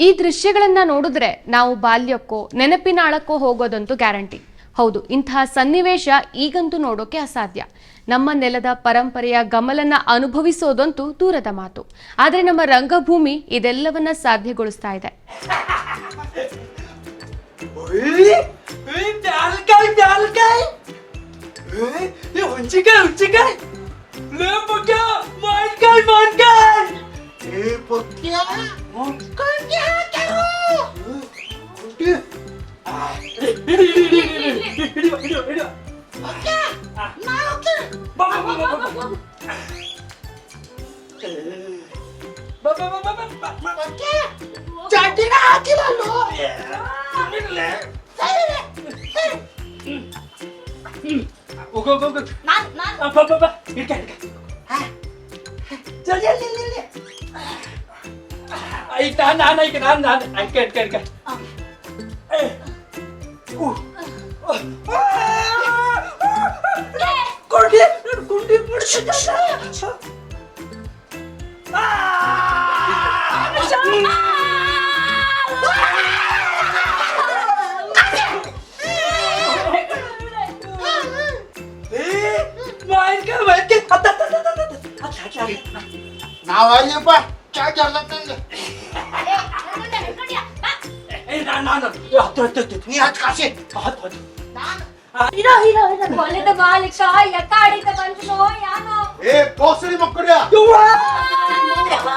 ಈ ದೃಶ್ಯಗಳನ್ನ ನೋಡಿದ್ರೆ ನಾವು ಬಾಲ್ಯಕ್ಕೋ ನೆನಪಿನ ಆಳಕ್ಕೋ ಹೋಗೋದಂತೂ ಗ್ಯಾರಂಟಿ. ಹೌದು ಇಂತಹ ಸನ್ನಿವೇಶ ಈಗಂತೂ ನೋಡೋಕೆ ಅಸಾಧ್ಯ. ನಮ್ಮ ನೆಲದ ಪರಂಪರೆಯ ಗಮಲನ್ನ ಅನುಭವಿಸೋದಂತೂ ದೂರದ ಮಾತು ಆದರೆ ನಮ್ಮ ರಂಗಭೂಮಿ ಇದೆಲ್ಲವನ್ನ ಸಾಧ್ಯಗೊಳಿಸ್ತಾ ಇದೆ 오케이. 아. 나 오케이. 뭐뭐뭐뭐뭐 뭐뭐뭐뭐뭐 오케이. 자기가 하지 말로. 예. 밀래. 세레. 응. 응. 오고 오고 오고. 난 난. 아 봐봐봐. 이렇게 이렇게. 아. 저리 릴릴리. 아 일단 안 하니까 안 안. 안깨 안깨 안깨. ನಾವು ಅಲ್ಲಿಪ್ಪ ಚಾರ್ಜ್ ಅಲ್ಲತ್ತಂದೆ ನೀ ಹತ್ತು ಕಾಸಿ ಇರೋ ಇರೋ ಇರೋ. ಕೊಲೆದ ಬಾಲಿಕ ಎಕ್ಕಾಡಿತ ಬಂತು ಯಾನೋ. ಏ ಪೋಸರಿ ಮಕ್ಕಳ. ಅಕ್ಕ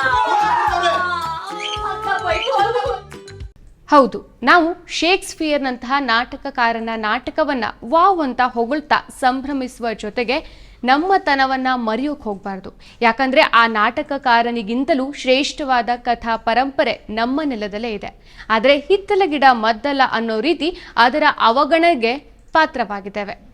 ಹೌದು ನಾವು ಶೇಕ್ಸ್ಪಿಯರ್ನಂತಹ ನಾಟಕಕಾರನ ನಾಟಕವನ್ನ ವಾವ್ ಅಂತ ಹೊಗಳ್ತಾ ಸಂಭ್ರಮಿಸುವ ಜೊತೆಗೆ ನಮ್ಮತನವನ್ನ ಮರೆಯೋಕೆ ಹೋಗಬಾರ್ದು. ಯಾಕಂದ್ರೆ ಆ ನಾಟಕಕಾರನಿಗಿಂತಲೂ ಶ್ರೇಷ್ಠವಾದ ಕಥಾ ಪರಂಪರೆ ನಮ್ಮ ನೆಲದಲ್ಲೇ ಇದೆ. ಆದರೆ ಹಿತ್ತಲ ಗಿಡ ಮದ್ದಲ್ಲ ಅನ್ನೋ ರೀತಿ ಅದರ ಅವಗಣಗೆ ಪಾತ್ರವಾಗಿದ್ದೇವೆ.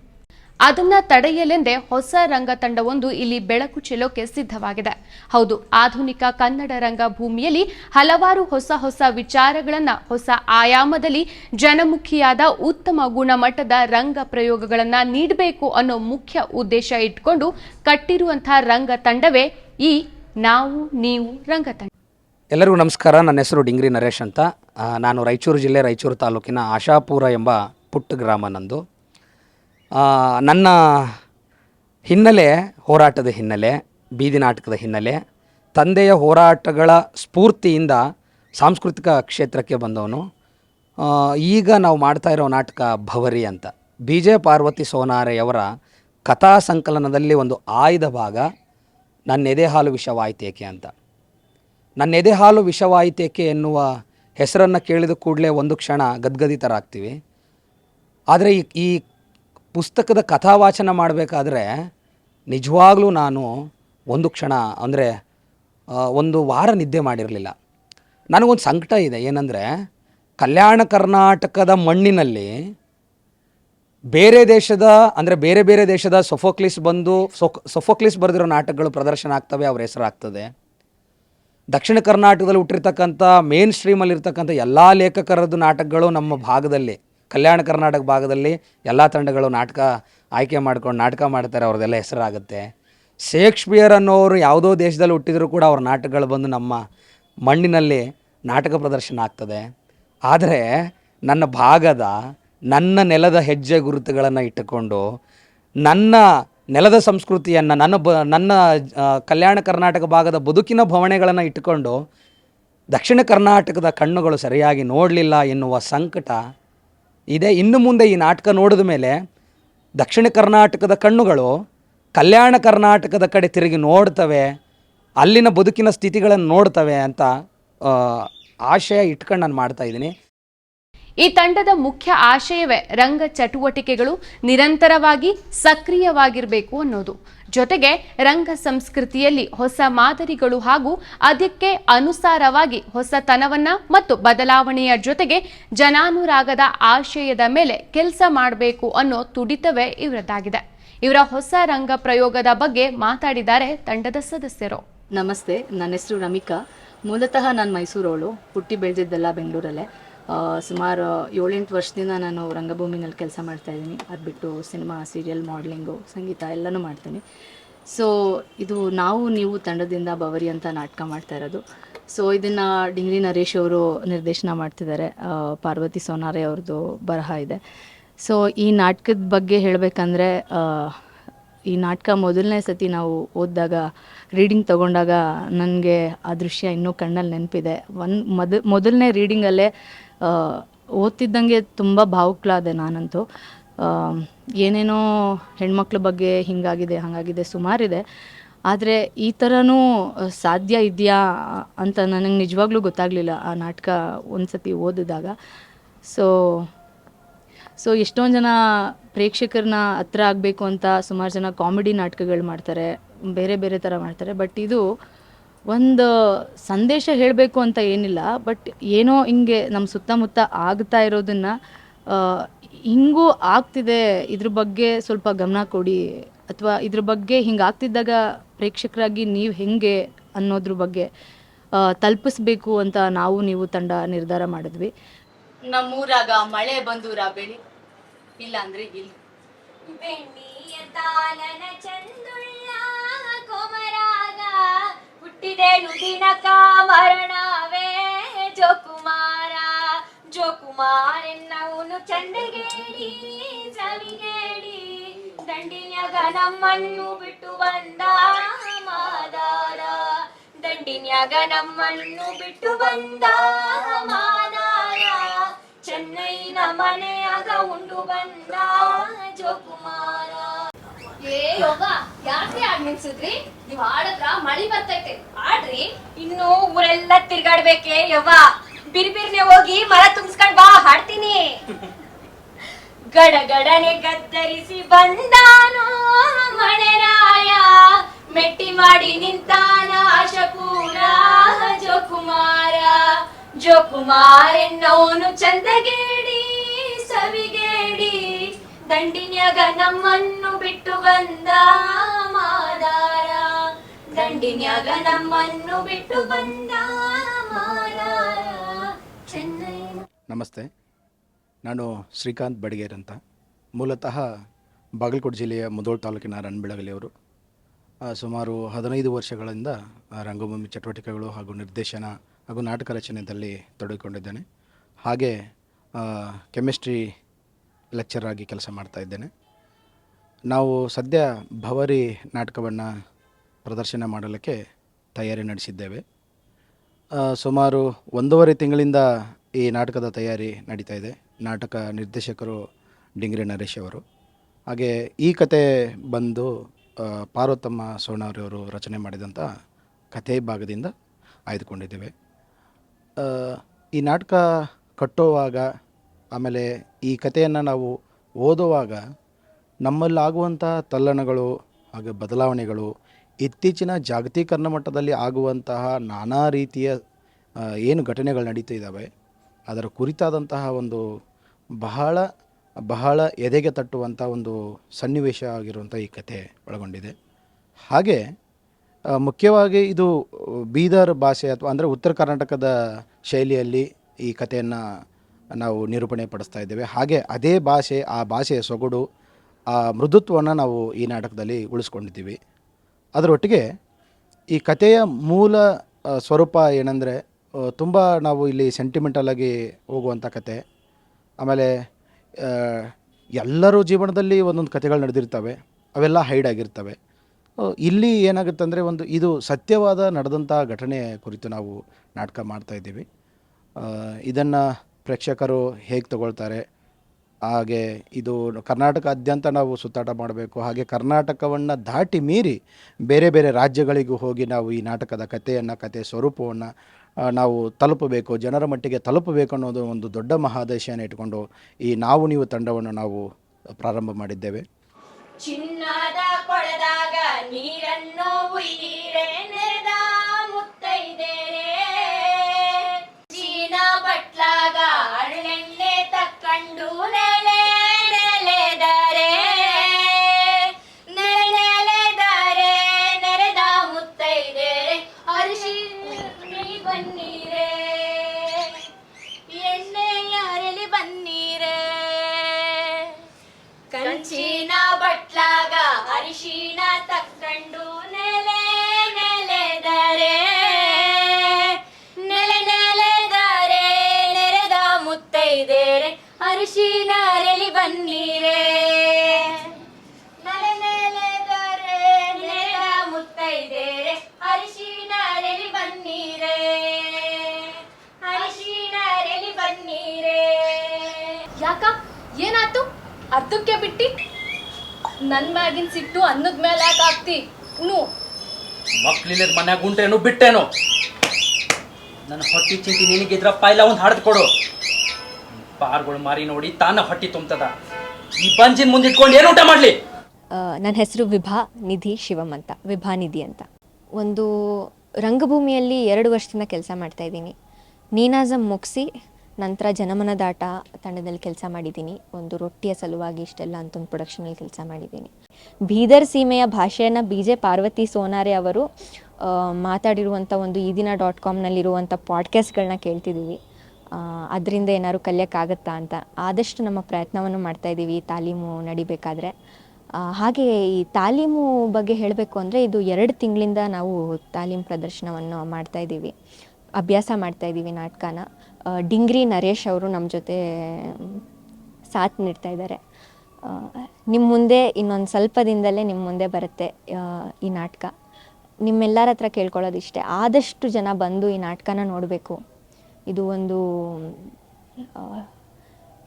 ಅದನ್ನ ತಡೆಯಲೆಂದೇ ಹೊಸ ರಂಗ ತಂಡವೊಂದು ಇಲ್ಲಿ ಬೆಳಕು ಚೆಲ್ಲೋಕೆ ಸಿದ್ಧವಾಗಿದೆ. ಹೌದು, ಆಧುನಿಕ ಕನ್ನಡ ರಂಗ ಭೂಮಿಯಲ್ಲಿ ಹಲವಾರು ಹೊಸ ಹೊಸ ವಿಚಾರಗಳನ್ನ ಹೊಸ ಆಯಾಮದಲ್ಲಿ ಜನಮುಖಿಯಾದ ಉತ್ತಮ ಗುಣಮಟ್ಟದ ರಂಗ ಪ್ರಯೋಗಗಳನ್ನ ನೀಡಬೇಕು ಅನ್ನೋ ಮುಖ್ಯ ಉದ್ದೇಶ ಇಟ್ಕೊಂಡು ಕಟ್ಟಿರುವಂತಹ ರಂಗ ತಂಡವೇ ಈ ನಾವು, ನೀವು ರಂಗ ತಂಡ ಎಲ್ಲರಿಗೂ ನಮಸ್ಕಾರ, ನನ್ನ ಹೆಸರು ಡಿಂಗ್ರಿ ನರೇಶ್ ಅಂತ. ನಾನು ರಾಯಚೂರು ಜಿಲ್ಲೆ ರಾಯಚೂರು ತಾಲೂಕಿನ ಆಶಾಪುರ ಎಂಬ ಪುಟ್ಟ ಗ್ರಾಮ ನಂದು. ನನ್ನ ಹಿನ್ನೆಲೆ, ಹೋರಾಟದ ಹಿನ್ನೆಲೆ, ಬೀದಿ ನಾಟಕದ ಹಿನ್ನೆಲೆ, ತಂದೆಯ ಹೋರಾಟಗಳ ಸ್ಫೂರ್ತಿಯಿಂದ ಸಾಂಸ್ಕೃತಿಕ ಕ್ಷೇತ್ರಕ್ಕೆ ಬಂದವನು. ಈಗ ನಾವು ಮಾಡ್ತಾ ಇರೋ ನಾಟಕ ಭವರಿ ಅಂತ. ಬಿ ಜೆ ಪಾರ್ವತಿ ಸೋನಾರೆಯವರ ಕಥಾ ಸಂಕಲನದಲ್ಲಿ ಒಂದು ಆಯ್ದ ಭಾಗ ನನ್ನ ಎದೆ ಹಾಲು ವಿಷವಾಯಿತೇಕೆ ಅಂತ. ನನ್ನ ಎದೆ ಹಾಲು ವಿಷವಾಯಿತೇಕೆ ಎನ್ನುವ ಹೆಸರನ್ನು ಕೇಳಿದ ಕೂಡಲೇ ಒಂದು ಕ್ಷಣ ಗದ್ಗದಿತರಾಗ್ತೀವಿ ಆದರೆ ಈ ಪುಸ್ತಕದ ಕಥಾವಾಚನ ಮಾಡಬೇಕಾದ್ರೆ ನಿಜವಾಗ್ಲೂ ನಾನು ಒಂದು ಕ್ಷಣ, ಅಂದರೆ ಒಂದು ವಾರ ನಿದ್ದೆ ಮಾಡಿರಲಿಲ್ಲ. ನನಗೊಂದು ಸಂಕಟ ಇದೆ. ಏನಂದರೆ, ಕಲ್ಯಾಣ ಕರ್ನಾಟಕದ ಮಣ್ಣಿನಲ್ಲಿ ಬೇರೆ ದೇಶದ, ಅಂದರೆ ಬೇರೆ ಬೇರೆ ದೇಶದ ಸೊಫೋಕ್ಲಿಸ್ ಬಂದು, ಸೊಕ್, ಸೊಫೋಕ್ಲಿಸ್ ಬರೆದಿರೋ ನಾಟಕಗಳು ಪ್ರದರ್ಶನ ಆಗ್ತವೆ, ಅವ್ರ ಹೆಸರಾಗ್ತದೆ. ದಕ್ಷಿಣ ಕರ್ನಾಟಕದಲ್ಲಿ ಹುಟ್ಟಿರ್ತಕ್ಕಂಥ, ಮೇನ್ ಸ್ಟ್ರೀಮಲ್ಲಿರ್ತಕ್ಕಂಥ ಎಲ್ಲ ಲೇಖಕರದ್ದು ನಾಟಕಗಳು ನಮ್ಮ ಭಾಗದಲ್ಲಿ. ಕಲ್ಯಾಣ ಕರ್ನಾಟಕ ಭಾಗದಲ್ಲಿ ಎಲ್ಲ ತಂಡಗಳು ನಾಟಕ ಆಯ್ಕೆ ಮಾಡ್ಕೊಂಡು ನಾಟಕ ಮಾಡ್ತಾರೆ, ಅವ್ರದ್ದೆಲ್ಲ ಹೆಸರಾಗುತ್ತೆ. ಶೇಕ್ಸ್ಪಿಯರ್ ಅನ್ನೋರು ಯಾವುದೋ ದೇಶದಲ್ಲಿ ಹುಟ್ಟಿದರೂ ಕೂಡ ಅವ್ರ ನಾಟಕಗಳು ಬಂದು ನಮ್ಮ ಮಣ್ಣಿನಲ್ಲಿ ನಾಟಕ ಪ್ರದರ್ಶನ ಆಗ್ತದೆ. ಆದರೆ ನನ್ನ ಭಾಗದ, ನನ್ನ ನೆಲದ ಹೆಜ್ಜೆ ಗುರುತುಗಳನ್ನು ಇಟ್ಟುಕೊಂಡು, ನನ್ನ ನೆಲದ ಸಂಸ್ಕೃತಿಯನ್ನು, ನನ್ನ ಬ, ನನ್ನ ಕಲ್ಯಾಣ ಕರ್ನಾಟಕ ಭಾಗದ ಬದುಕಿನ ಭವಣೆಗಳನ್ನು ಇಟ್ಟುಕೊಂಡು ದಕ್ಷಿಣ ಕರ್ನಾಟಕದ ಕಣ್ಣುಗಳು ಸರಿಯಾಗಿ ನೋಡಲಿಲ್ಲ ಎನ್ನುವ ಸಂಕಟ ಇದೆ. ಇನ್ನು ಮುಂದೆ ಈ ನಾಟಕ ನೋಡಿದ ಮೇಲೆ ದಕ್ಷಿಣ ಕರ್ನಾಟಕದ ಕಣ್ಣುಗಳು ಕಲ್ಯಾಣ ಕರ್ನಾಟಕದ ಕಡೆ ತಿರುಗಿ ನೋಡ್ತವೆ, ಅಲ್ಲಿನ ಬದುಕಿನ ಸ್ಥಿತಿಗಳನ್ನು ನೋಡ್ತವೆ ಅಂತ ಆಶಯ ಇಟ್ಕೊಂಡು ನಾನು ಮಾಡ್ತಾ ಇದ್ದೀನಿ. ಈ ತಂಡದ ಮುಖ್ಯ ಆಶಯವೇ ರಂಗ ಚಟುವಟಿಕೆಗಳು ನಿರಂತರವಾಗಿ ಸಕ್ರಿಯವಾಗಿರಬೇಕು ಅನ್ನೋದು. ಜೊತೆಗೆ ರಂಗ ಸಂಸ್ಕೃತಿಯಲ್ಲಿ ಹೊಸ ಮಾದರಿಗಳು ಹಾಗೂ ಅದಕ್ಕೆ ಅನುಸಾರವಾಗಿ ಹೊಸತನವನ್ನ ಮತ್ತು ಬದಲಾವಣೆಯ ಜೊತೆಗೆ ಜನಾನುರಾಗದ ಆಶಯದ ಮೇಲೆ ಕೆಲಸ ಮಾಡಬೇಕು ಅನ್ನೋ ತುಡಿತವೇ ಇವರದ್ದಾಗಿದೆ ಇವರ ಹೊಸ ರಂಗ ಪ್ರಯೋಗದ ಬಗ್ಗೆ ಮಾತಾಡಿದ್ದಾರೆ ತಂಡದ ಸದಸ್ಯರು. ನಮಸ್ತೆ, ನನ್ನ ಹೆಸರು ರಮಿಕಾ. ಮೂಲತಃ ನಾನು ಮೈಸೂರವಳು, ಹುಟ್ಟಿ ಬೆಳೆದಿದ್ದೆಲ್ಲ ಬೆಂಗಳೂರಲ್ಲೇ. ಸುಮಾರು ಏಳೆಂಟು ವರ್ಷದಿಂದ ನಾನು ರಂಗಭೂಮಿನಲ್ಲಿ ಕೆಲಸ ಮಾಡ್ತಾ ಇದ್ದೀನಿ. ಅದು ಬಿಟ್ಟು ಸಿನಿಮಾ, ಸೀರಿಯಲ್, ಮಾಡಲಿಂಗು, ಸಂಗೀತ ಎಲ್ಲನೂ ಮಾಡ್ತೀನಿ. ಸೊ ಇದು ನಾವು, ನೀವು ತಂಡದಿಂದ ಬವರಿ ಅಂತ ನಾಟಕ ಮಾಡ್ತಾ ಇರೋದು. ಸೊ ಇದನ್ನು ಡಿಂಗ್ರಿ ನರೇಶ್ ಅವರು ನಿರ್ದೇಶನ ಮಾಡ್ತಿದ್ದಾರೆ. ಪಾರ್ವತಿ ಸೋನಾರೆ ಅವ್ರದ್ದು ಬರಹ ಇದೆ. ಸೊ ಈ ನಾಟಕದ ಬಗ್ಗೆ ಹೇಳಬೇಕಂದ್ರೆ ಈ ನಾಟಕ ಮೊದಲನೇ ಸತಿ ನಾವು ಓದಿದಾಗ ರೀಡಿಂಗ್ ತಗೊಂಡಾಗ ನನಗೆ ಆ ದೃಶ್ಯ ಇನ್ನೂ ಕಣ್ಣಲ್ಲಿ ನೆನಪಿದೆ. ಒಂದು ಮೊದ, ಮೊದಲನೇ ರೀಡಿಂಗಲ್ಲೇ ಓದ್ತಿದ್ದಂಗೆ ತುಂಬ ಭಾವುಕ್ಲಾದೆ ನಾನಂತೂ. ಏನೇನೋ ಹೆಣ್ಮಕ್ಳ ಬಗ್ಗೆ ಹಿಂಗಾಗಿದೆ, ಹಾಗಾಗಿದೆ ಸುಮಾರಿದೆ. ಆದರೆ ಈ ಥರನೂ ಸಾಧ್ಯ ಇದೆಯಾ ಅಂತ ನನಗೆ ನಿಜವಾಗ್ಲೂ ಗೊತ್ತಾಗಲಿಲ್ಲ ಆ ನಾಟಕ ಒಂದು ಸತಿ ಓದಿದಾಗ. ಸೊ ಸೊ ಎಷ್ಟೊಂದು ಜನ ಪ್ರೇಕ್ಷಕರನ್ನ ಹತ್ರ ಆಗಬೇಕು ಅಂತ ಸುಮಾರು ಜನ ಕಾಮಿಡಿ ನಾಟಕಗಳು ಮಾಡ್ತಾರೆ, ಬೇರೆ ಬೇರೆ ಥರ ಮಾಡ್ತಾರೆ ಬಟ್ ಇದು ಒಂದು ಸಂದೇಶ ಹೇಳಬೇಕು ಅಂತ ಏನಿಲ್ಲ ಬಟ್ ಏನೋ ಹಿಂಗೆ ನಮ್ಮ ಸುತ್ತಮುತ್ತ ಆಗ್ತಾ ಇರೋದನ್ನ ಹಿಂಗೂ ಆಗ್ತಿದೆ. ಇದ್ರ ಬಗ್ಗೆ ಸ್ವಲ್ಪ ಗಮನ ಕೊಡಿ. ಅಥವಾ ಇದ್ರ ಬಗ್ಗೆ ಹಿಂಗೆ ಆಗ್ತಿದ್ದಾಗ ಪ್ರೇಕ್ಷಕರಾಗಿ ನೀವು ಹೆಂಗೆ ಅನ್ನೋದ್ರ ಬಗ್ಗೆ ತಲುಪಿಸ್ಬೇಕು ಅಂತ ನಾವು ನೀವು ತಂಡ ನಿರ್ಧಾರ ಮಾಡಿದ್ವಿ. ನಮ್ಮೂರಾಗ ಮಳೆ ಬಂದೂರ ಬೆಳಿ ಇಲ್ಲ ಅಂದ್ರೆ ಇಲ್ಲ. ಬೆಣ್ಣಿಯ ತಾಲನ ಚಂದುಳ್ಳ ಕೊಮರಾಗ ಹುಟ್ಟಿದೆ ದಿನಕ ಮರಣವೇ. ಜೋಕುಮಾರ ಜೋಕುಮಾರೆನ್ನವನು ಚಂದಗೇಡಿ, ಸವಿಗೇಡಿ. ದಂಡಿನ್ಯಾಗ ನಮ್ಮನ್ನು ಬಿಟ್ಟು ಬಂದ ಮಾದಾರ. ದಂಡಿನ್ಯಾಗ ನಮ್ಮನ್ನು ಬಿಟ್ಟು ಬಂದ ಮಾದಾರ. ಚೆನ್ನೈನ ಮನೆಯಾಗ ಉಂಡು ಬಂದ ಜೋಕುಮಾರ ಏ ಯೋಗ ಯಾಕೆ ಹಾಡ್ ನಿಲ್ಸಿದ್ರಿ? ನೀವ್ ಆಡದ್ರ ಮಳಿ ಬರ್ತೈತೆ. ಆಡ್ರಿ ಇನ್ನು ಊರೆಲ್ಲ ತಿರ್ಗಾಡ್ಬೇಕೆ, ಯವ್ವ? ಬಿರ್ಬಿರ್ನೆ ಹೋಗಿ ಮರ ತುಂಬಿಸ್ಕೊಂಡ್ ಬಾ, ಹಾಡ್ತೀನಿ. ಗಡಗಡನೆ ಗದ್ದರಿಸಿ ಬಂದಾನು ಮಣೆರಾಯ? ಮೆಟ್ಟಿ ಮಾಡಿ ನಿಂತಾನ ಅಶಕೂರ ಜೋಕುಮಾರ. ಜೋಕುಮಾರೆನ್ನವನು ಚಂದಗೇಡಿ, ಸವಿಗೇಡಿ. ದಂಡಿನ್ಯಾಗ ನಮ್ಮನ್ನು ಬಿಟ್ಟು ಬಂದ ಮಾದಾರ. ದಂಡಿನ್ಯಾಗ ನಮ್ಮನ್ನು ಬಿಟ್ಟು ಬಂದ ಚೆನ್ನೈ. ನಮಸ್ತೆ. ನಾನು ಶ್ರೀಕಾಂತ್ ಬಡಿಗೇರ್ ಅಂತ. ಮೂಲತಃ ಬಾಗಲಕೋಟೆ ಜಿಲ್ಲೆಯ ಮುದೋಳ್ ತಾಲೂಕಿನ ರಣಬೆಳಗಲಿಯವರು ಸುಮಾರು ಹದಿನೈದು ವರ್ಷಗಳಿಂದ ರಂಗಭೂಮಿ ಚಟುವಟಿಕೆಗಳು ಹಾಗೂ ನಿರ್ದೇಶನ ಹಾಗೂ ನಾಟಕ ರಚನೆಯಲ್ಲಿ ತೊಡಗಿಕೊಂಡಿದ್ದೇನೆ. ಹಾಗೆ ಕೆಮಿಸ್ಟ್ರಿ ಲೆಕ್ಚರ್ ಆಗಿ ಕೆಲಸ ಮಾಡ್ತಾ ಇದ್ದೇನೆ. ನಾವು ಸದ್ಯ ಭವರಿ ನಾಟಕವನ್ನು ಪ್ರದರ್ಶನ ಮಾಡಲಿಕ್ಕೆ ತಯಾರಿ ನಡೆಸಿದ್ದೇವೆ. ಸುಮಾರು ಒಂದೂವರೆ ತಿಂಗಳಿಂದ ಈ ನಾಟಕದ ತಯಾರಿ ನಡೀತಾ ಇದೆ. ನಾಟಕ ನಿರ್ದೇಶಕರು ಡಿಂಗ್ರಿ ನರೇಶ್ ಅವರು. ಹಾಗೆ ಈ ಕತೆ ಬಂದು ಪಾರ್ವತಮ್ಮ ಸೋಣಾರಿಯವರು ರಚನೆ ಮಾಡಿದಂಥ ಕಥೆ ಭಾಗದಿಂದ ಆಯ್ದುಕೊಂಡಿದ್ದೇವೆ. ಈ ನಾಟಕ ಕಟ್ಟುವಾಗ ಆಮೇಲೆ ಈ ಕಥೆಯನ್ನು ನಾವು ಓದುವಾಗ ನಮ್ಮಲ್ಲಾಗುವಂಥ ತಲ್ಲಣಗಳು ಹಾಗೆ ಬದಲಾವಣೆಗಳು, ಇತ್ತೀಚಿನ ಜಾಗತೀಕರಣ ಮಟ್ಟದಲ್ಲಿ ಆಗುವಂತಹ ನಾನಾ ರೀತಿಯ ಏನು ಘಟನೆಗಳು ನಡೀತಿದ್ದಾವೆ ಅದರ ಕುರಿತಾದಂತಹ ಒಂದು ಬಹಳ ಬಹಳ ಎದೆಗೆ ತಟ್ಟುವಂಥ ಒಂದು ಸನ್ನಿವೇಶ ಆಗಿರುವಂಥ ಈ ಕಥೆ ಒಳಗೊಂಡಿದೆ. ಹಾಗೆ ಮುಖ್ಯವಾಗಿ ಇದು ಬೀದರ್ ಭಾಷೆ ಅಥವಾ ಅಂದರೆ ಉತ್ತರ ಕರ್ನಾಟಕದ ಶೈಲಿಯಲ್ಲಿ ಈ ಕಥೆಯನ್ನು ನಾವು ನಿರೂಪಣೆ ಪಡಿಸ್ತಾ ಇದ್ದೇವೆ. ಹಾಗೆ ಅದೇ ಭಾಷೆ, ಆ ಭಾಷೆಯ ಸೊಗಡು, ಆ ಮೃದುತ್ವವನ್ನು ನಾವು ಈ ನಾಟಕದಲ್ಲಿ ಉಳಿಸ್ಕೊಂಡಿದ್ದೀವಿ. ಅದರೊಟ್ಟಿಗೆ ಈ ಕಥೆಯ ಮೂಲ ಸ್ವರೂಪ ಏನಂದರೆ ತುಂಬ ನಾವು ಇಲ್ಲಿ ಸೆಂಟಿಮೆಂಟಲ್ಲಾಗಿ ಹೋಗುವಂಥ ಕತೆ ಆಮೇಲೆ ಎಲ್ಲರೂ ಜೀವನದಲ್ಲಿ ಒಂದೊಂದು ಕಥೆಗಳು ನಡೆದಿರ್ತವೆ. ಅವೆಲ್ಲ ಹೈಡ್ ಆಗಿರ್ತವೆ. ಇಲ್ಲಿ ಏನಾಗುತ್ತೆ ಅಂದರೆ ಒಂದು, ಇದು ಸತ್ಯವಾದ ನಡೆದಂಥ ಘಟನೆ ಕುರಿತು ನಾವು ನಾಟಕ ಮಾಡ್ತಾಯಿದ್ದೀವಿ ಇದನ್ನು ಪ್ರೇಕ್ಷಕರು ಹೇಗೆ ತಗೊಳ್ತಾರೆ? ಹಾಗೆ ಇದು ಕರ್ನಾಟಕಾದ್ಯಂತ ನಾವು ಸುತ್ತಾಟ ಮಾಡಬೇಕು. ಹಾಗೆ ಕರ್ನಾಟಕವನ್ನು ದಾಟಿ ಮೀರಿ ಬೇರೆ ಬೇರೆ ರಾಜ್ಯಗಳಿಗೂ ಹೋಗಿ ನಾವು ಈ ನಾಟಕದ ಕಥೆಯನ್ನು, ಕಥೆ ಸ್ವರೂಪವನ್ನು ನಾವು ತಲುಪಬೇಕು, ಜನರ ಮಟ್ಟಿಗೆ ತಲುಪಬೇಕು ಅನ್ನೋದು ಒಂದು ದೊಡ್ಡ ಮಹಾದೇಶನ ಇಟ್ಕೊಂಡು ಈ ನಾವು ನೀವು ತಂಡವನ್ನು ನಾವು ಪ್ರಾರಂಭ ಮಾಡಿದ್ದೇವೆ. ಚಿನ್ನದ ಕೊಳದಾಗ ನೀರನ್ನು ಮುತ್ತೈದೇರೆ ಚೀನ ಬಟ್ಲಾಗ Hola. ಅರ್ಧಕ್ಕೆ ಬಿಟ್ಟಿ? ನನ್ ಮ್ಯಾಗಿನ್ ಸಿಟ್ಟು ಅನ್ನದ ಮೇಲೆ ಯಾಕೆ ಹಾಕ್ತಿ? ಉಣು ಮಕ್ಳಿಲ್ಲದ ಮನ್ಯಾಗ ಉಂಟೇನು ಬಿಟ್ಟೇನು? ನನ್ನ ಹೊಟ್ಟಿ ಚಿಂತಿ ನಿನಗಿದ್ರ ಪೈಲ ಒಂದು ಹಾಡ್ದು ಕೊಡು. ಪಾರ್ಗಳು ಮಾರಿ ನೋಡಿ ತಾನ ಹೊಟ್ಟಿ ತುಂಬ್ತದ. ಈ ಬಂಜಿನ ಮುಂದಿಟ್ಕೊಂಡು ಏನು ಊಟ ಮಾಡ್ಲಿ? ನನ್ನ ಹೆಸರು ವಿಭಾ ನಿಧಿ ಶಿವಮ್ ಅಂತ ವಿಭಾ ನಿಧಿ ಅಂತ. ಒಂದು ರಂಗಭೂಮಿಯಲ್ಲಿ ಎರಡು ವರ್ಷದಿಂದ ಕೆಲಸ ಮಾಡ್ತಾ ಇದ್ದೀನಿ. ನೀನಾಜಮ್ ಮುಗಿಸಿ ನಂತರ ಜನಮನದಾಟ ತಂಡದಲ್ಲಿ ಕೆಲಸ ಮಾಡಿದ್ದೀನಿ. ಒಂದು ರೊಟ್ಟಿಯ ಸಲುವಾಗಿ ಇಷ್ಟೆಲ್ಲ ಅಂತ ಒಂದು ಪ್ರೊಡಕ್ಷನಲ್ಲಿ ಕೆಲಸ ಮಾಡಿದ್ದೀನಿ. ಬೀದರ್ ಸೀಮೆಯ ಭಾಷೆಯನ್ನು ಬಿ ಜೆ ಪಾರ್ವತಿ ಸೋನಾರೆ ಅವರು ಮಾತಾಡಿರುವಂಥ ಒಂದು ಈ ದಿನ ಡಾಟ್ ಕಾಮ್ನಲ್ಲಿರುವಂಥ ಪಾಡ್ಕಾಸ್ಟ್ಗಳನ್ನ ಕೇಳ್ತಿದ್ದೀವಿ. ಅದರಿಂದ ಏನಾದ್ರು ಕಲಿಯೋಕ್ಕಾಗತ್ತಾ ಅಂತ. ಆದಷ್ಟು ನಮ್ಮ ಪ್ರಯತ್ನವನ್ನು ಮಾಡ್ತಾ ಇದ್ದೀವಿ ಈ ತಾಲೀಮು ನಡಿಬೇಕಾದ್ರೆ. ಹಾಗೆ ಈ ತಾಲೀಮು ಬಗ್ಗೆ ಹೇಳಬೇಕು ಅಂದರೆ ಇದು ಎರಡು ತಿಂಗಳಿಂದ ನಾವು ತಾಲೀಮು ಪ್ರದರ್ಶನವನ್ನು ಮಾಡ್ತಾ ಇದ್ದೀವಿ. ಅಭ್ಯಾಸ ಮಾಡ್ತಾ ಇದ್ದೀವಿ ನಾಟಕನ. ಡಿಂಗ್ರಿ ನರೇಶ್ ಅವರು ನಮ್ಮ ಜೊತೆ ಸಾಥ್ ನೀಡ್ತಾ ಇದ್ದಾರೆ. ನಿಮ್ಮ ಮುಂದೆ ಇನ್ನೊಂದು ಸ್ವಲ್ಪ ದಿನದಲ್ಲೇ ನಿಮ್ಮ ಮುಂದೆ ಬರುತ್ತೆ ಈ ನಾಟಕ. ನಿಮ್ಮೆಲ್ಲರ ಹತ್ರ ಕೇಳ್ಕೊಳ್ಳೋದಿಷ್ಟೇ. ಆದಷ್ಟು ಜನ ಬಂದು ಈ ನಾಟಕನ ನೋಡಬೇಕು. ಇದು ಒಂದು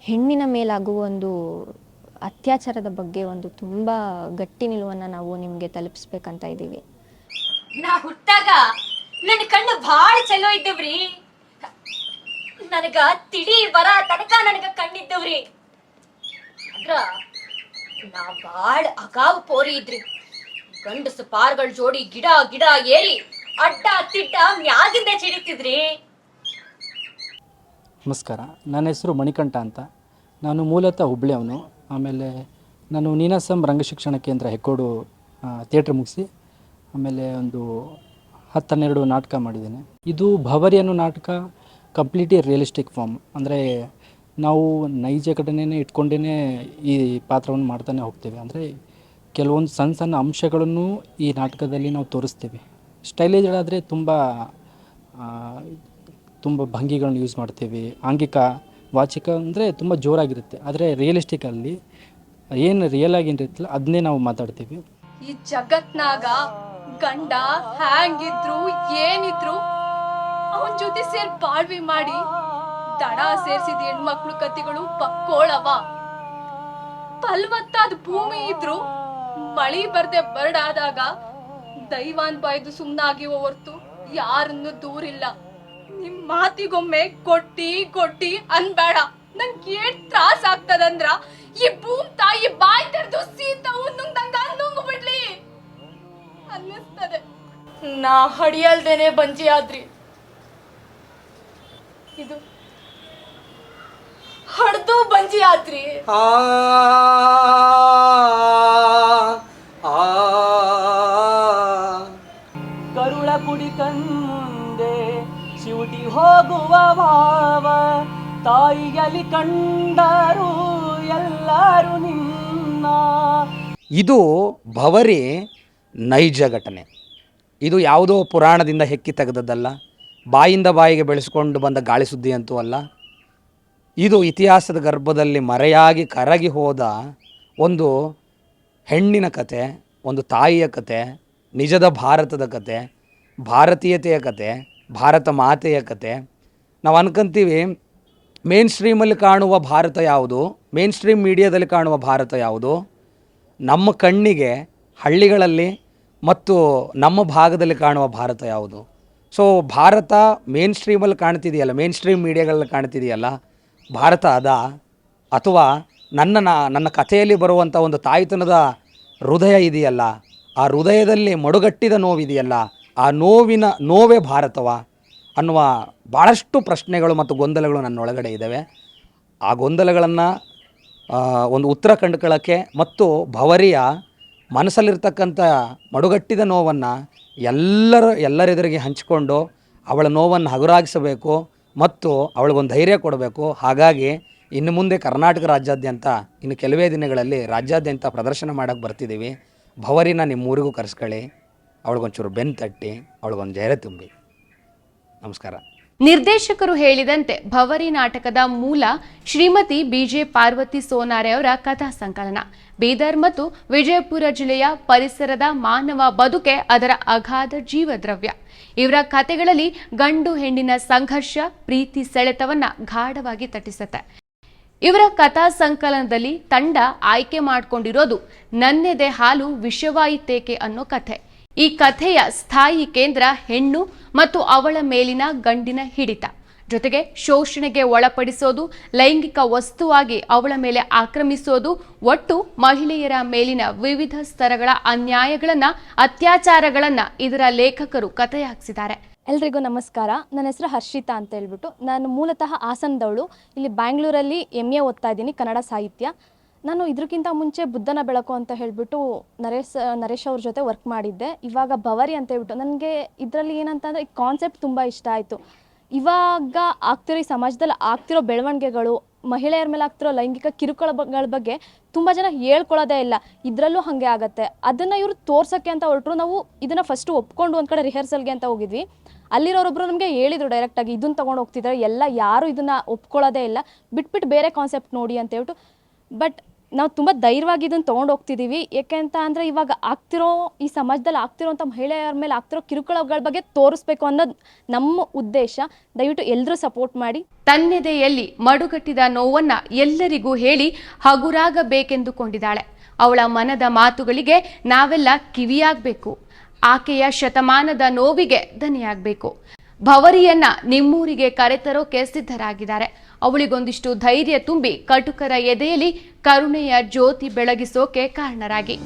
ಹೆಣ್ಣಿನ ಮೇಲಾಗುವ ಒಂದು ಅತ್ಯಾಚಾರದ ಬಗ್ಗೆ ಒಂದು ತುಂಬ ಗಟ್ಟಿ ನಿಲುವನ್ನು ನಾವು ನಿಮಗೆ ತಲುಪಿಸ್ಬೇಕಂತ ಇದ್ದೀವಿ. ನನ್ನ ಕಣ್ಣು ಭಾಳ ಚಲೋ ಇದ್ದವ್ರಿ. ನನಗ ತಿಳಿ ಬರ ತನಕ ನನಗ ಕಣ್ಣಿದ್ದವ್ರಿ. ಅಂದ್ರ ನಾ ಬಾಳ್ ಅಗಾವ್ ಪೋರಿ ಇದ್ರಿ. ಗಂಡಸ ಪಾರ್ಗಳ ಜೋಡಿ ಗಿಡ ಗಿಡ ಏರಿ ಅಡ್ಡ, ತಿಡ್ಡ ಮ್ಯಾಗಿಂದ ಚಿಡಿತಿದ್ರಿ. ನಮಸ್ಕಾರ, ನನ್ನ ಹೆಸರು ಮಣಿಕಂಠ ಅಂತ. ನಾನು ಮೂಲತಃ ಹುಬ್ಳಿಯವನು ಆಮೇಲೆ ನಾನು ನೀನಾಸಂ ರಂಗಶಿಕ್ಷಣ ಕೇಂದ್ರ ಹೆಕ್ಕೋಡು ಥಿಯೇಟ್ರ್ ಮುಗಿಸಿ, ಆಮೇಲೆ ಒಂದು ಹತ್ತು ಹನ್ನೆರಡು ನಾಟಕ ಮಾಡಿದ್ದೇನೆ. ಇದು ಭವರಿ ಅನ್ನೋ ನಾಟಕ ಕಂಪ್ಲೀಟ್ಲಿ ರಿಯಲಿಸ್ಟಿಕ್ ಫಾರ್ಮ್ ಅಂದರೆ ನಾವು ನೈಜ ಘಟನೆನೇ ಇಟ್ಕೊಂಡೇ ಈ ಪಾತ್ರವನ್ನು ಮಾಡ್ತಾನೆ ಹೋಗ್ತೇವೆ. ಅಂದರೆ ಕೆಲವೊಂದು ಸಣ್ಣ ಸಣ್ಣ ಅಂಶಗಳನ್ನು ಈ ನಾಟಕದಲ್ಲಿ ನಾವು ತೋರಿಸ್ತೇವೆ. ಸ್ಟೈಲೇಜ್ ಆದರೆ ತುಂಬ ತುಂಬ ಭಂಗಿಗಳನ್ನ ಯೂಸ್ ಮಾಡ್ತೀವಿ. ಆಂಗಿಕ, ವಾಚಿಕ ಅಂದರೆ ತುಂಬ ಜೋರಾಗಿರುತ್ತೆ. ಆದರೆ ರಿಯಲಿಸ್ಟಿಕಲ್ಲಿ ಏನು ರಿಯಲ್ ಆಗಿ ಏನಿರುತ್ತಲ್ಲ ಅದನ್ನೇ ನಾವು ಮಾತಾಡ್ತೀವಿ. ಈ ಜಗತ್ನಾಗ ಗಂಡ ಹ್ಯಾಂಗಿದ್ರು, ಏನಿದ್ರು, ಅವನ್ ಜೊತೆ ಸೇರ್ ಬಾಳ್ವಿ ಮಾಡಿ ದಡ ಸೇರ್ಸಿದ ಹೆಣ್ಮಕ್ಳು ಕತಿಗಳು ಪಕ್ಕೋಳವ. ಫಲವತ್ತಾದ ಭೂಮಿ ಇದ್ರು, ಮಳಿ ಬರ್ದೆ ಆದಾಗ ದೈವಾನ್ ಬಾಯ್ದು ಸುಮ್ಮನಾಗಿ ಹೊರ್ತು ಯಾರನ್ನು ದೂರಿಲ್ಲ ನಿಮ್ ಮಾತಿಗೊಮ್ಮೆ ಕೊಟ್ಟಿ ಕೊಟ್ಟಿ ಅನ್ಬೇಡ. ನಂಗೆ ಏನ್ ತ್ರಾಸ ಆಗ್ತದಂದ್ರ ಈ ಭೂಮ್ ತಾಯಿ ಬಾಯಿ ತೆರೆದು ಸೀತ ಉನ್ನಂಗ ನುಂಗ್ ಬಿಡ್ಲಿ ಅನ್ನಿಸ್ತದೆ ನಾ ಹಡಿಯಲ್ದೇನೆ ಬಂಜಿ ಆದ್ರಿ ಇದು ಹಡ್ದು ಬಂಜಿ ಆದ್ರಿ ಆ ಕರುಳ ಕುಡಿ ಕಣ್ಮುಂದೆ ಶಿವಟಿ ಹೋಗುವ ಭಾವ ತಾಯಿಯಲ್ಲಿ ಕಂಡರು ಎಲ್ಲರೂ ನಿನ್ನ. ಇದು ಭವರಿ ನೈಜ ಘಟನೆ. ಇದು ಯಾವುದೋ ಪುರಾಣದಿಂದ ಹೆಕ್ಕಿ ತೆಗೆದದ್ದಲ್ಲ. ಬಾಯಿಂದ ಬಾಯಿಗೆ ಬೆಳೆಸ್ಕೊಂಡು ಬಂದ ಗಾಳಿ ಸುದ್ದಿ ಅಂತೂ ಅಲ್ಲ. ಇದು ಇತಿಹಾಸದ ಗರ್ಭದಲ್ಲಿ ಮರೆಯಾಗಿ ಕರಗಿ ಹೋದ ಒಂದು ಹೆಣ್ಣಿನ ಕತೆ, ಒಂದು ತಾಯಿಯ ಕತೆ, ನಿಜದ ಭಾರತದ ಕತೆ, ಭಾರತೀಯತೆಯ ಕತೆ, ಭಾರತ ಮಾತೆಯ ಕತೆ. ನಾವು ಅನ್ಕೊಂತೀವಿ ಮೇನ್ ಸ್ಟ್ರೀಮಲ್ಲಿ ಕಾಣುವ ಭಾರತ ಯಾವುದು? ಮೇನ್ ಸ್ಟ್ರೀಮ್ ಮೀಡಿಯಾದಲ್ಲಿ ಕಾಣುವ ಭಾರತ ಯಾವುದು? ನಮ್ಮ ಕಣ್ಣಿಗೆ, ಹಳ್ಳಿಗಳಲ್ಲಿ ಮತ್ತು ನಮ್ಮ ಭಾಗದಲ್ಲಿ ಕಾಣುವ ಭಾರತ ಯಾವುದು? ಸೊ ಭಾರತ ಮೇನ್ ಸ್ಟ್ರೀಮಲ್ಲಿ ಕಾಣ್ತಿದೆಯಲ್ಲ ಮೇನ್ ಸ್ಟ್ರೀಮ್ ಮೀಡಿಯಾಗಳಲ್ಲಿ ಕಾಣ್ತಿದೆಯಲ್ಲ, ಭಾರತ ಅದ? ಅಥವಾ ನನ್ನ ನನ್ನ ಕಥೆಯಲ್ಲಿ ಬರುವಂಥ ಒಂದು ತಾಯ್ತನದ ಹೃದಯ ಇದೆಯಲ್ಲ, ಆ ಹೃದಯದಲ್ಲಿ ಮಡುಗಟ್ಟಿದ ನೋವಿದೆಯಲ್ಲ, ಆ ನೋವಿನ, ನೋವೇ ಭಾರತವ ಅನ್ನುವ ಭಾಳಷ್ಟು ಪ್ರಶ್ನೆಗಳು ಮತ್ತು ಗೊಂದಲಗಳು ನನ್ನೊಳಗಡೆ ಇದ್ದಾವೆ. ಆ ಗೊಂದಲಗಳನ್ನು ಒಂದು ಉತ್ತರ ಕಂಡುಕೊಳ್ಳೋಕ್ಕೆ ಮತ್ತು ಭವರಿಯ ಮನಸ್ಸಲ್ಲಿರ್ತಕ್ಕಂಥ ಮಡುಗಟ್ಟಿದ ನೋವನ್ನು ಎಲ್ಲರ, ಎಲ್ಲರೆದುರಿಗೆ ಹಂಚಿಕೊಂಡು ಅವಳ ನೋವನ್ನು ಹಗುರಾಗಿಸಬೇಕು ಮತ್ತು ಅವಳಿಗೊಂದು ಧೈರ್ಯ ಕೊಡಬೇಕು. ಹಾಗಾಗಿ ಇನ್ನು ಮುಂದೆ ಕರ್ನಾಟಕ ರಾಜ್ಯಾದ್ಯಂತ, ಇನ್ನು ಕೆಲವೇ ದಿನಗಳಲ್ಲಿ ರಾಜ್ಯಾದ್ಯಂತ ಪ್ರದರ್ಶನ ಮಾಡೋಕ್ಕೆ ಬರ್ತಿದ್ದೀವಿ. ಭವರಿನ ನಿಮ್ಮ ಊರಿಗೂ ಕರೆಸ್ಕೊಳ್ಳಿ. ಅವಳಿಗೊಂಚೂರು ಬೆನ್ನು ತಟ್ಟಿ, ಅವಳಿಗೊಂದು ಧೈರ್ಯ ತುಂಬಿ. ನಮಸ್ಕಾರ. ನಿರ್ದೇಶಕರು ಹೇಳಿದಂತೆ ಭವರಿ ನಾಟಕದ ಮೂಲ ಶ್ರೀಮತಿ ಬಿಜೆ ಪಾರ್ವತಿ ಸೋನಾರೆ ಅವರ ಕಥಾ ಸಂಕಲನ. ಬೀದರ್ ಮತ್ತು ವಿಜಯಪುರ ಜಿಲ್ಲೆಯ ಪರಿಸರದ ಮಾನವ ಬದುಕೆ ಅದರ ಅಗಾಧ ಜೀವದ್ರವ್ಯ. ಇವರ ಕಥೆಗಳಲ್ಲಿ ಗಂಡು ಹೆಣ್ಣಿನ ಸಂಘರ್ಷ, ಪ್ರೀತಿ ಸೆಳೆತವನ್ನ ಗಾಢವಾಗಿ ತಟ್ಟಿಸುತ್ತೆ. ಇವರ ಕಥಾ ಸಂಕಲನದಲ್ಲಿ ತಂಡ ಆಯ್ಕೆ ಮಾಡಿಕೊಂಡಿರೋದು ನನ್ನೆದೆ ಹಾಲು ವಿಷವಾಯಿತೇಕೆ ಅನ್ನೋ ಕಥೆ. ಈ ಕಥೆಯ ಸ್ಥಾಯಿ ಕೇಂದ್ರ ಹೆಣ್ಣು ಮತ್ತು ಅವಳ ಮೇಲಿನ ಗಂಡಿನ ಹಿಡಿತ. ಜೊತೆಗೆ ಶೋಷಣೆಗೆ ಒಳಪಡಿಸೋದು, ಲೈಂಗಿಕ ವಸ್ತುವಾಗಿ ಅವಳ ಮೇಲೆ ಆಕ್ರಮಿಸೋದು, ಒಟ್ಟು ಮಹಿಳೆಯರ ಮೇಲಿನ ವಿವಿಧ ಸ್ತರಗಳ ಅನ್ಯಾಯಗಳನ್ನ, ಅತ್ಯಾಚಾರಗಳನ್ನ ಇದರ ಲೇಖಕರು ಕಥೆಯಾಗಿಸಿದ್ದಾರೆ. ಎಲ್ರಿಗೂ ನಮಸ್ಕಾರ. ನನ್ನ ಹೆಸರು ಹರ್ಷಿತಾ ಅಂತ ಹೇಳ್ಬಿಟ್ಟು ನಾನು ಮೂಲತಃ ಹಾಸನದವಳು. ಇಲ್ಲಿ ಬ್ಯಾಂಗ್ಳೂರಲ್ಲಿ ಎಂ ಎ ಓದ್ತಾ ಇದ್ದೀನಿ, ಕನ್ನಡ ಸಾಹಿತ್ಯ. ನಾನು ಇದಕ್ಕಿಂತ ಮುಂಚೆ ಬುದ್ಧನ ಬೆಳಕು ಅಂತ ಹೇಳಿಬಿಟ್ಟು ನರೇಶ್ ನರೇಶ್ ಅವ್ರ ಜೊತೆ ವರ್ಕ್ ಮಾಡಿದ್ದೆ. ಇವಾಗ ಬವರಿ ಅಂತ ಹೇಳ್ಬಿಟ್ಟು ನನಗೆ ಇದರಲ್ಲಿ ಏನಂತಂದರೆ ಈ ಕಾನ್ಸೆಪ್ಟ್ ತುಂಬ ಇಷ್ಟ ಆಯಿತು. ಇವಾಗ ಆಗ್ತಿರೋ ಈ ಸಮಾಜದಲ್ಲಿ ಆಗ್ತಿರೋ ಬೆಳವಣಿಗೆಗಳು, ಮಹಿಳೆಯರ ಮೇಲೆ ಆಗ್ತಿರೋ ಲೈಂಗಿಕ ಕಿರುಕುಳಗಳ ಬಗ್ಗೆ ತುಂಬ ಜನ ಹೇಳ್ಕೊಳ್ಳೋದೇ ಇಲ್ಲ. ಇದರಲ್ಲೂ ಹಾಗೆ ಆಗುತ್ತೆ. ಅದನ್ನು ಇವರು ತೋರ್ಸೋಕ್ಕೆ ಅಂತ ಹೊರಟರು ನಾವು ಇದನ್ನು ಫಸ್ಟು ಒಪ್ಕೊಂಡು ಒಂದು ಕಡೆ ರಿಹರ್ಸಲ್ಗೆ ಅಂತ ಹೋಗಿದ್ವಿ. ಅಲ್ಲಿರೋರೊಬ್ರು ನಮಗೆ ಹೇಳಿದ್ರು ಡೈರೆಕ್ಟಾಗಿ ಇದನ್ನು ತೊಗೊಂಡು ಹೋಗ್ತಿದ್ದಾರೆ ಎಲ್ಲ ಯಾರು ಇದನ್ನು ಒಪ್ಕೊಳ್ಳೋದೇ ಇಲ್ಲ. ಬಿಟ್ಬಿಟ್ಟು ಬೇರೆ ಕಾನ್ಸೆಪ್ಟ್ ನೋಡಿ ಅಂತ ಹೇಳ್ಬಿಟ್ಟು. ಬಟ್ ನಾವು ತುಂಬ ಧೈರ್ಯವಾಗಿ ಇದನ್ನು ತೊಗೊಂಡು ಹೋಗ್ತಿದ್ದೀವಿ ಏಕೆ ಅಂತ ಅಂದರೆ ಇವಾಗ ಆಗ್ತಿರೋ ಈ ಸಮಾಜದಲ್ಲಿ ಆಗ್ತಿರೋಂಥ ಮಹಿಳೆಯರ ಮೇಲೆ ಆಗ್ತಿರೋ ಕಿರುಕುಳಗಳ ಬಗ್ಗೆ ತೋರಿಸ್ಬೇಕು ಅನ್ನೋದು ನಮ್ಮ ಉದ್ದೇಶ. ದಯವಿಟ್ಟು ಎಲ್ಲರೂ ಸಪೋರ್ಟ್ ಮಾಡಿ. ತನ್ನೆದೆಯಲ್ಲಿ ಮಡುಗಟ್ಟಿದ ನೋವನ್ನ ಎಲ್ಲರಿಗೂ ಹೇಳಿ ಹಗುರಾಗಬೇಕೆಂದುಕೊಂಡಿದ್ದಾಳೆ. ಅವಳ ಮನದ ಮಾತುಗಳಿಗೆ ನಾವೆಲ್ಲ ಕಿವಿಯಾಗಬೇಕು. ಆಕೆಯ ಶತಮಾನದ ನೋವಿಗೆ ಧನಿಯಾಗಬೇಕು. ಭವರಿಯನ್ನ ನಿಮ್ಮೂರಿಗೆ ಕರೆತರೋಕೆ ಸಿದ್ಧರಾಗಿದ್ದಾರೆ. ಅವಳಿಗೊಂದಿಷ್ಟು ಧೈರ್ಯ ತುಂಬಿ ಕಟುಕರ ಎದೆಯಲ್ಲಿ ಕರುಣೆಯ ಜ್ಯೋತಿ ಬೆಳಗಿಸೋಕೆ ಕಾರಣರಾಗಿ.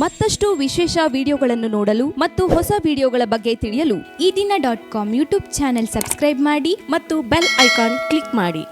ಮತ್ತಷ್ಟು ವಿಶೇಷ ವಿಡಿಯೋಗಳನ್ನು ನೋಡಲು ಮತ್ತು ಹೊಸ ವಿಡಿಯೋಗಳ ಬಗ್ಗೆ ತಿಳಿಯಲು ಈ ದಿನ dot com YouTube channel subscribe ಮಾಡಿ ಮತ್ತು ಬೆಲ್ ಐಕಾನ್ ಕ್ಲಿಕ್ ಮಾಡಿ.